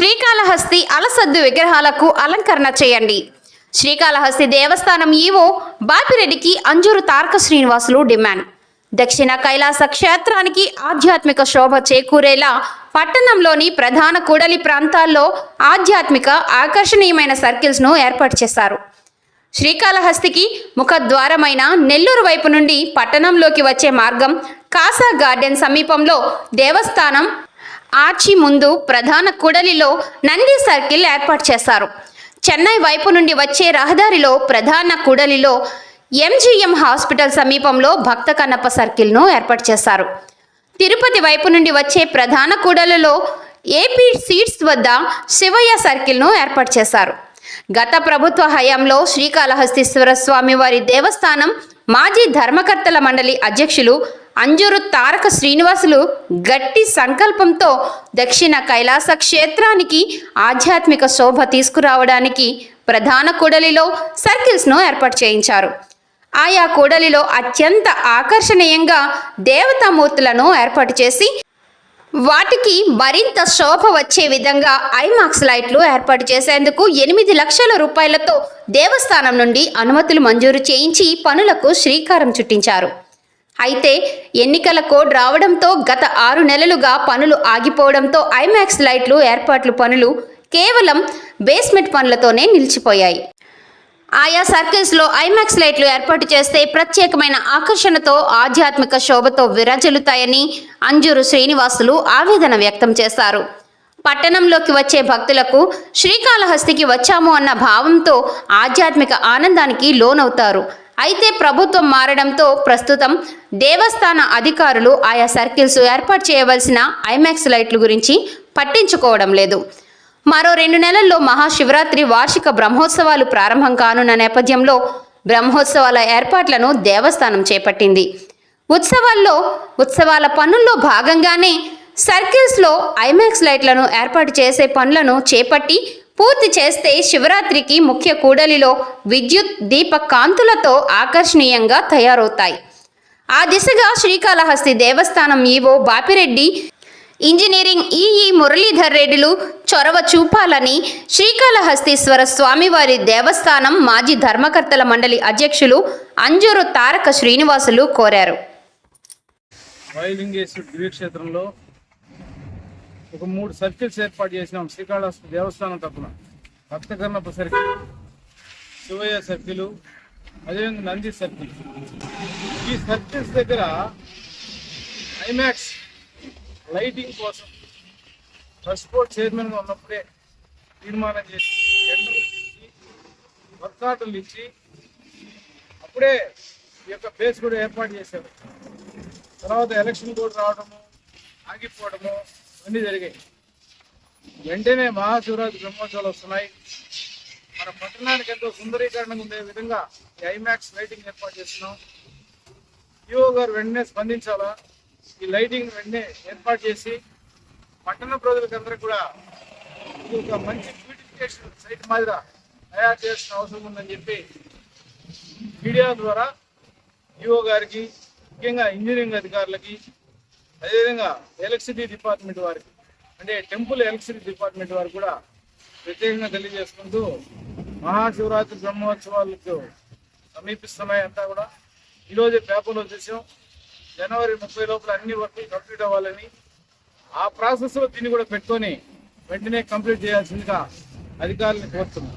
శ్రీకాళహస్తి అలసద్దు విగ్రహాలకు అలంకరణ చేయండి. శ్రీకాళహస్తి దేవస్థానం ఈవో బాపిరెడ్డికి అంజూరు తారక శ్రీనివాసులు డిమాండ్. దక్షిణ కైలాస క్షేత్రానికి ఆధ్యాత్మిక శోభ చేకూరేలా పట్టణంలోని ప్రధాన కూడలి ప్రాంతాల్లో ఆధ్యాత్మిక ఆకర్షణీయమైన సర్కిల్స్ను ఏర్పాటు చేశారు. శ్రీకాళహస్తికి ముఖద్వారమైన నెల్లూరు వైపు నుండి పట్టణంలోకి వచ్చే మార్గం కాసా గార్డెన్ సమీపంలో దేవస్థానం ఆర్చి ముందు ప్రధాన కూడలిలో నంది సర్కిల్ ఏర్పాటు చేశారు. చెన్నై వైపు నుండి వచ్చే రహదారిలో ప్రధాన కూడలిలో ఎంజీఎం హాస్పిటల్ సమీపంలో భక్త కన్నప్ప సర్కిల్ను ఏర్పాటు చేశారు. తిరుపతి వైపు నుండి వచ్చే ప్రధాన కూడలలో ఏపీ సీట్స్ వద్ద శివయ్య సర్కిల్ను ఏర్పాటు చేశారు. గత ప్రభుత్వ హయాంలో శ్రీకాళహస్తీశ్వర స్వామి వారి దేవస్థానం మాజీ ధర్మకర్తల మండలి అధ్యక్షులు అంజూరు తారక శ్రీనివాసులు గట్టి సంకల్పంతో దక్షిణ కైలాస క్షేత్రానికి ఆధ్యాత్మిక శోభ తీసుకురావడానికి ప్రధాన కూడలిలో సర్కిల్స్ను ఏర్పాటు చేయించారు. ఆయా కూడలిలో అత్యంత ఆకర్షణీయంగా దేవతామూర్తులను ఏర్పాటు చేసి వాటికి మరింత శోభ వచ్చే విధంగా ఐమాక్స్ లైట్లు ఏర్పాటు చేసేందుకు ఎనిమిది లక్షల రూపాయలతో దేవస్థానం నుండి అనుమతులు మంజూరు చేయించి పనులకు శ్రీకారం చుట్టించారు. అయితే ఎన్నికల కోడ్ రావడంతో గత ఆరు నెలలుగా పనులు ఆగిపోవడంతో ఐమాక్స్ లైట్లు ఏర్పాట్లు పనులు కేవలం బేస్మెంట్ పనులతోనే నిలిచిపోయాయి. ఆయా సర్కిల్స్లో ఐమాక్స్ లైట్లు ఏర్పాటు చేస్తే ప్రత్యేకమైన ఆకర్షణతో ఆధ్యాత్మిక శోభతో విరజలుతాయని అంజూరు శ్రీనివాసులు ఆవేదన వ్యక్తం చేశారు. పట్టణంలోకి వచ్చే భక్తులకు శ్రీకాళహస్తికి వచ్చాము అన్న భావంతో ఆధ్యాత్మిక ఆనందానికి లోనవుతారు. అయితే ప్రభుత్వం మారడంతో ప్రస్తుతం దేవస్థాన అధికారులు ఆయా సర్కిల్స్ ఏర్పాటు చేయవలసిన ఐమాక్స్ లైట్ల గురించి పట్టించుకోవడం లేదు. మరో రెండు నెలల్లో మహాశివరాత్రి వార్షిక బ్రహ్మోత్సవాలు ప్రారంభం కానున్న నేపథ్యంలో బ్రహ్మోత్సవాల ఏర్పాట్లను దేవస్థానం చేపట్టింది. ఉత్సవాల్లో ఉత్సవాల పనుల్లో భాగంగానే సర్కిల్స్లో ఐమాక్స్ లైట్లను ఏర్పాటు చేసే పనులను చేపట్టి పూర్తి చేస్తే శివరాత్రికి ముఖ్య కూడలిలో విద్యుత్ దీప కాంతులతో ఆకర్షణీయంగా తయారవుతాయి. ఆ దిశగా శ్రీకాళహస్తి దేవస్థానం EO Bapireddy engineering EE Muralidhar రెడ్డిలు చొరవ చూపాలని శ్రీకాళహస్తీశ్వర స్వామివారి దేవస్థానం మాజీ ధర్మకర్తల మండలి అధ్యక్షులు అంజూరు తారక శ్రీనివాసులు కోరారు. వైలింగేశ్వర ఒక మూడు సర్కిల్స్ ఏర్పాటు చేసినాం. శ్రీకాళహస్తి దేవస్థానం తప్పున. భక్తకర్ణప్ప సర్కిల్ శివయ్య సర్కిల్ అదేవిధంగా నంది సర్కిల్. ఈ సర్కిల్స్ దగ్గర ఐమాక్స్ లైటింగ్ కోసం ట్రస్ట్ బోర్డ్ చైర్మన్గా ఉన్నప్పుడే తీర్మానం చేసి టెండర్లు ఇచ్చి వర్క్ ఇచ్చి అప్పుడే ఈ యొక్క బేస్ కూడా ఏర్పాటు చేశారు. తర్వాత ఎలక్షన్ కూడా రావడము ఆగిపోవడము అన్నీ జరిగాయి. వెంటనే మహాశివరాత్రి బ్రహ్మోత్సవాలు వస్తున్నాయి. మన పట్టణానికి ఎంతో సుందరీకరణంగా ఉండే విధంగా ఈ ఐమాక్స్ లైటింగ్ ఏర్పాటు చేస్తున్నాం. ఈఓ గారు వెంటనే స్పందించాలా? ఈ లైటింగ్ వెంటనే ఏర్పాటు చేసి పట్టణ ప్రజలకు అందరికీ కూడా ఇది ఒక మంచి బ్యూటిఫికేషన్ సైట్ మాదిర తయారు చేయాల్సిన అవసరం ఉందని చెప్పి మీడియా ద్వారా ఈఓ గారికి ముఖ్యంగా ఇంజనీరింగ్ అధికారులకి అదేవిధంగా ఎలక్ట్రిసిటీ డిపార్ట్మెంట్ వారికి అంటే టెంపుల్ ఎలక్ట్రిసిటీ డిపార్ట్మెంట్ వారు కూడా ప్రత్యేకంగా తెలియజేసుకుంటూ మహాశివరాత్రి బ్రహ్మోత్సవాలకు సమీపిస్తున్నాయి అంతా కూడా ఈరోజు పేపర్లో చూసాం. జనవరి ముప్పై లోపల అన్ని వర్కులు కంప్లీట్ అవ్వాలని ఆ ప్రాసెస్లో దీన్ని కూడా పెట్టుకొని వెంటనే కంప్లీట్ చేయాల్సిందిగా అధికారులను కోరుతున్నాం.